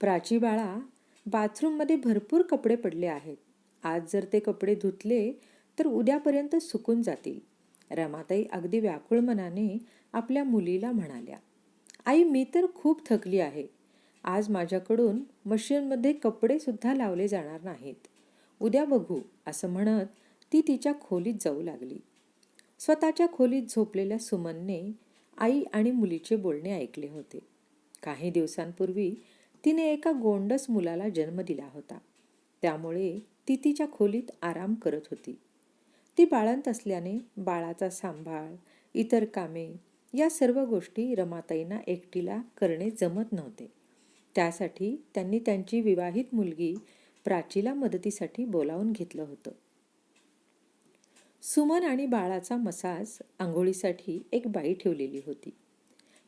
प्राची बाळा बाथरूममध्ये भरपूर कपडे पडले आहेत. आज जर ते कपडे धुतले तर उद्यापर्यंत सुकून जातील. रमाताई अगदी व्याकुळ मनाने आपल्या मुलीला म्हणाल्या आई मी तर खूप थकली आहे. आज माझ्याकडून मशीनमध्ये कपडे सुद्धा लावले जाणार नाहीत. उद्या बघू असं म्हणत ती तिच्या खोलीत जाऊ लागली. स्वतःच्या खोलीत झोपलेल्या सुमनने आई आणि मुलीचे बोलणे ऐकले होते. काही दिवसांपूर्वी तिने एका गोंडस मुलाला जन्म दिला होता. त्यामुळे ती तिच्या खोलीत आराम करत होती. ती बाळंत असल्याने बाळाचा सांभाळ इतर कामे या सर्व गोष्टी रमाताईंना एकटीला करणे जमत नव्हते. त्यासाठी त्यांनी त्यांची विवाहित मुलगी प्राचीला मदतीसाठी बोलावून घेतलं होतं. सुमन आणि बाळाचा मसाज आंघोळीसाठी एक बाई ठेवलेली होती.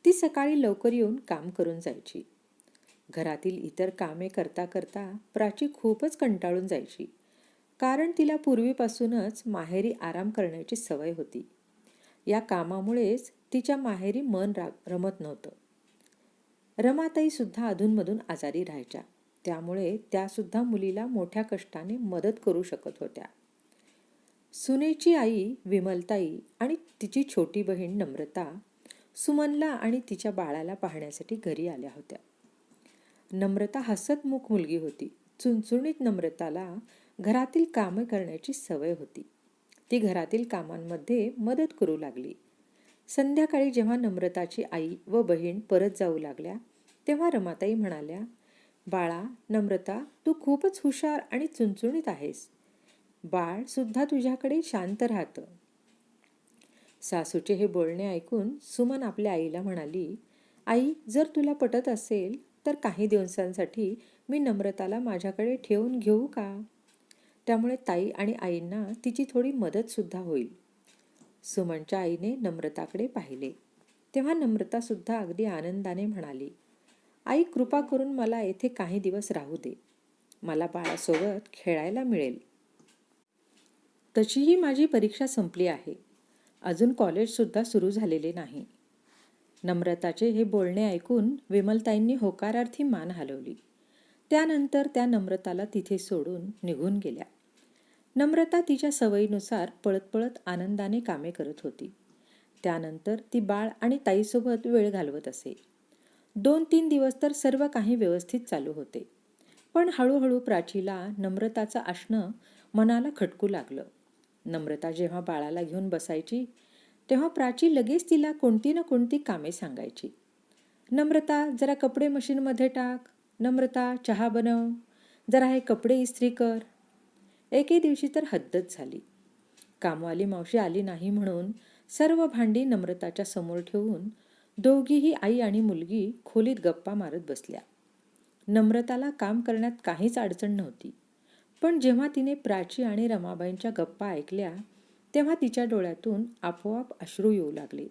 ती सकाळी लवकर येऊन काम करून जायची. घरातील इतर कामे करता करता प्राची खूपच कंटाळून जायची. कारण तिला पूर्वीपासूनच माहेरी आराम करण्याची सवय होती. या कामामुळेच तिच्या माहेरी मन रा रमत नव्हतं. रमाताईसुद्धा अधूनमधून आजारी राहायच्या. त्यामुळे त्यासुद्धा मुलीला मोठ्या कष्टाने मदत करू शकत होत्या. सुनेची आई विमलताई आणि तिची छोटी बहीण नम्रता सुमनला आणि तिच्या बाळाला पाहण्यासाठी घरी आल्या होत्या. नम्रता हसतमुख मुलगी होती. चुणचुणीत नम्रताला घरातील कामे करण्याची सवय होती. ती घरातील कामांमध्ये मदत करू लागली. संध्याकाळी जेव्हा नम्रताची आई व बहीण परत जाऊ लागल्या तेव्हा रमाताई म्हणाल्या बाळा नम्रता तू खूपच हुशार आणि चुणचुणीत आहेस. बाळ सुद्धा तुझ्याकडे शांत राहतं. सासूचे हे बोलणे ऐकून सुमन आपल्या आईला म्हणाली आई जर तुला पटत असेल तर काही दिवसांसाठी मी नम्रताला माझ्याकडे ठेवून घेऊ का? त्यामुळे ताई आणि आईंना तिची थोडी मदतसुद्धा होईल. सुमनच्या आईने नम्रताकडे पाहिले. तेव्हा नम्रतासुद्धा अगदी आनंदाने म्हणाली आई कृपा करून मला येथे काही दिवस राहू दे. मला बाळासोबत खेळायला मिळेल. तशीही माझी परीक्षा संपली आहे. अजून कॉलेजसुद्धा सुरू झालेले नाही. नम्रताचे हे बोलणे ऐकून विमलताईंनी होकारार्थी मान हलवली. त्यानंतर त्या नम्रताला तिथे सोडून निघून गेल्या. नम्रता तिच्या सवयीनुसार पळत पळत आनंदाने कामे करत होती. त्यानंतर ती बाळ आणि ताईसोबत वेळ घालवत असे. दोन तीन दिवस तर सर्व काही व्यवस्थित चालू होते. पण हळूहळू प्राचीला नम्रताचं असणं मनाला खटकू लागलं. नम्रता जेव्हा बाळाला घेऊन बसायची तेव्हा प्राची लगेच तिला कोणती ना कोणती कामे सांगायची. नम्रता जरा कपडे मशीनमध्ये टाक. नम्रता चहा बनव. जरा हे कपडे इस्त्री कर. एके दिवशी तर हद्दच झाली. कामवाली मावशी आली नाही म्हणून सर्व भांडी नम्रताच्या समोर ठेवून दोघीही आई आणि मुलगी खोलीत गप्पा मारत बसल्या. नम्रताला काम करण्यात काहीच अडचण नव्हती. पण जेव्हा तिने प्राची आणि रमाबाईंच्या गप्पा ऐकल्या तेव्हा तिच्या डोळ्यातून आपोआप अश्रू येऊ लागले.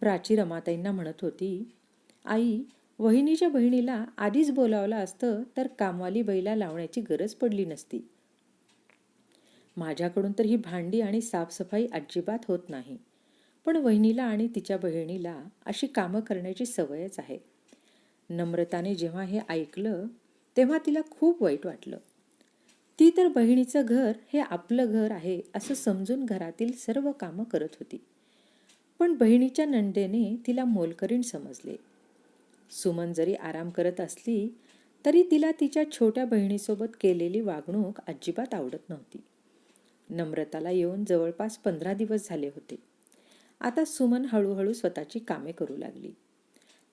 प्राची रमाताईंना म्हणत होती आई वहिनीच्या बहिणीला आधीच बोलावलं असतं तर कामवाली बैला लावण्याची गरज पडली नसती. माझ्याकडून तर ही भांडी आणि साफसफाई अजिबात होत नाही. पण वहिनीला आणि तिच्या बहिणीला अशी कामं करण्याची सवयच आहे. नम्रताने जेव्हा हे ऐकलं तेव्हा तिला खूप वाईट वाटलं. ती तर बहिणीचं घर हे आपलं घर आहे असं समजून घरातील सर्व कामं करत होती. पण बहिणीच्या नंदेने तिला मोलकरीण समजले. सुमन जरी आराम करत असली तरी तिला तिच्या छोट्या बहिणीसोबत केलेली वागणूक अजिबात आवडत नव्हती. नम्रताला येऊन जवळपास पंधरा दिवस झाले होते. आता सुमन हळूहळू स्वतःची कामे करू लागली.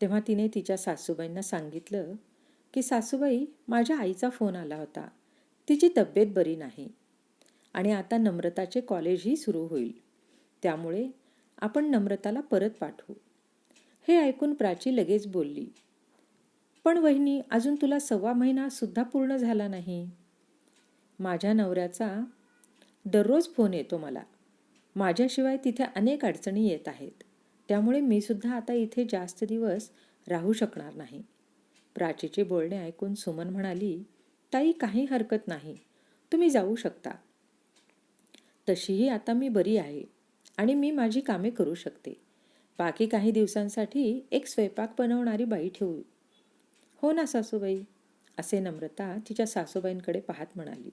तेव्हा तिने तिच्या सासूबाईंना सांगितलं की सासूबाई माझ्या आईचा फोन आला होता. तिची तब्येत बरी नाही. आणि आता नम्रताचे कॉलेजही सुरू होईल. त्यामुळे आपण नम्रताला परत पाठवू. हे ऐकून प्राची लगेच बोलली. पण वहिनी अजून तुला सव्वा महिना सुद्धा पूर्ण झाला नाही. माझ्या नवऱ्याचा दररोज फोन येतो मला. माझ्याशिवाय तिथे अनेक अडचणी येत आहेत. त्यामुळे मी सुद्धा आता इथे जास्त दिवस राहू शकणार नाही. प्राचीचे बोलणे ऐकून सुमन म्हणाली ताई काही हरकत नाही. तुम्ही जाऊ शकता. तशीही आता मी बरी आहे आणि मी माझी कामे करू शकते. बाकी काही दिवसांसाठी एक स्वयंपाक बनवणारी बाई ठेवू. हो ना सासूबाई असे नम्रता तिच्या सासूबाईंकडे पाहत म्हणाली.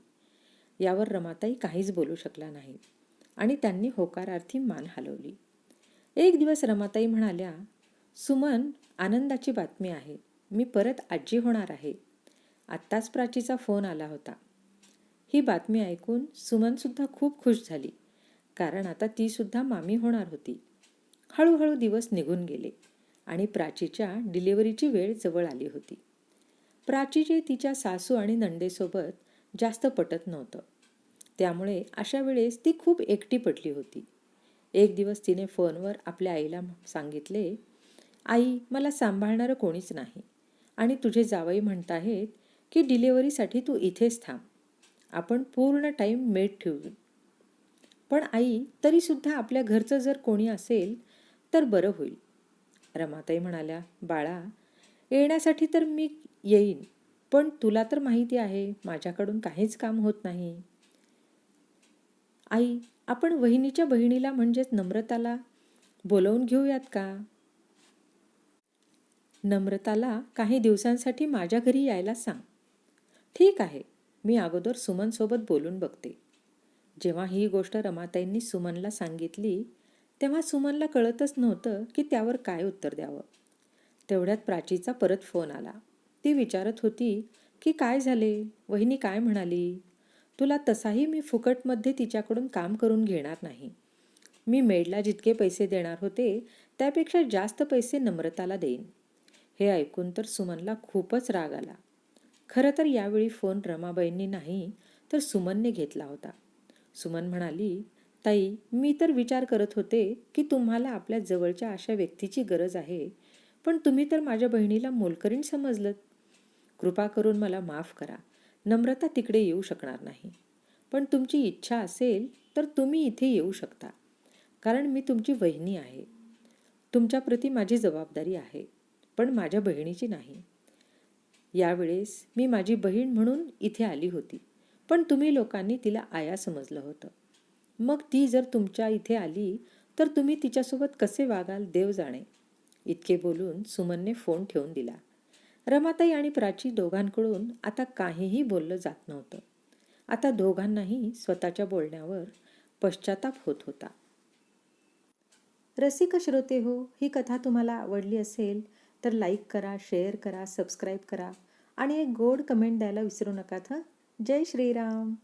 यावर रमाताई काहीच बोलू शकला नाही आणि त्यांनी होकारार्थी मान हलवली. एक दिवस रमाताई म्हणाल्या सुमन आनंदाची बातमी आहे. मी परत आजी होणार आहे. आत्ताच प्राचीचा फोन आला होता. ही बातमी ऐकून सुमनसुद्धा खूप खुश झाली कारण आता तीसुद्धा मामी होणार होती. हळूहळू दिवस निघून गेले आणि प्राचीच्या डिलिव्हरीची वेळ जवळ आली होती. प्राचीचे तिच्या सासू आणि नंदेसोबत जास्त पटत नव्हतं. त्यामुळे अशा वेळेस ती खूप एकटी पडली होती. एक दिवस तिने फोनवर आपल्या आईला सांगितले आई मला सांभाळणारं कोणीच नाही आणि तुझे जावई म्हणताहेत की डिलेवरीसाठी तू इथेच थांब. आपण पूर्ण टाईम मेट ठेवू. पण आई तरीसुद्धा आपल्या घरचं जर कोणी असेल तर बरं होईल. रमाताई म्हणाल्या बाळा येण्यासाठी तर मी येईन पण तुला तर माहिती आहे माझ्याकडून काहीच काम होत नाही. आई आपण वहिनीच्या बहिणीला म्हणजेच नम्रताला बोलवून घेऊयात का? नम्रताला काही दिवसांसाठी माझ्या घरी यायला सांग. ठीक आहे मी अगोदर सुमनसोबत बोलून बघते. जेव्हा ही गोष्ट रमाताईंनी सुमनला सांगितली तेव्हा सुमनला कळतच नव्हतं की त्यावर काय उत्तर द्यावं. तेवढ्यात प्राचीचा परत फोन आला. ती विचारत होती की काय झाले? वहिनी काय म्हणाली? तुला तसाही मी फुकटमध्ये तिच्याकडून काम करून घेणार नाही. मी मेडला जितके पैसे देणार होते त्यापेक्षा जास्त पैसे नम्रताला देईन. हे ऐकून तर सुमनला खूपच राग आला. खरं तर यावेळी फोन रमाबाईंनी नाही तर सुमनने घेतला होता. सुमन म्हणाली ताई मी तर विचार करत होते की तुम्हाला आपल्या जवळच्या अशा व्यक्तीची गरज आहे पण तुम्ही तर माझ्या बहिणीला मोलकरीण समजलं कृपा करून मला माफ करा नम्रता तिकडे येऊ शकणार नाही. पण तुमची इच्छा असेल तर तुम्ही इथे येऊ शकता कारण मी तुमची वहिनी आहे. तुमच्याप्रती माझी जबाबदारी आहे पण माझ्या बहिणीची नाही. यावेळेस मी माझी बहीण म्हणून इथे आली होती. पण तुम्ही लोकांनी तिला आया समजलं होतं. मग ती जर तुमच्या इथे आली तर तुम्ही तिच्यासोबत कसे वागाल देव जाणे. इतके बोलून सुमनने फोन ठेवून दिला. रमाताई आणि प्राची दोघांकडून आता काहीही बोललं जात नव्हतं. आता दोघांनाही स्वतःच्या बोलण्यावर पश्चाताप होत होता. रसिक श्रोते हो ही कथा तुम्हाला आवडली असेल तर लाईक करा शेअर करा सबस्क्राईब करा. आणि एक गोड कमेंट द्यायला विसरू नका हं? जय श्रीराम.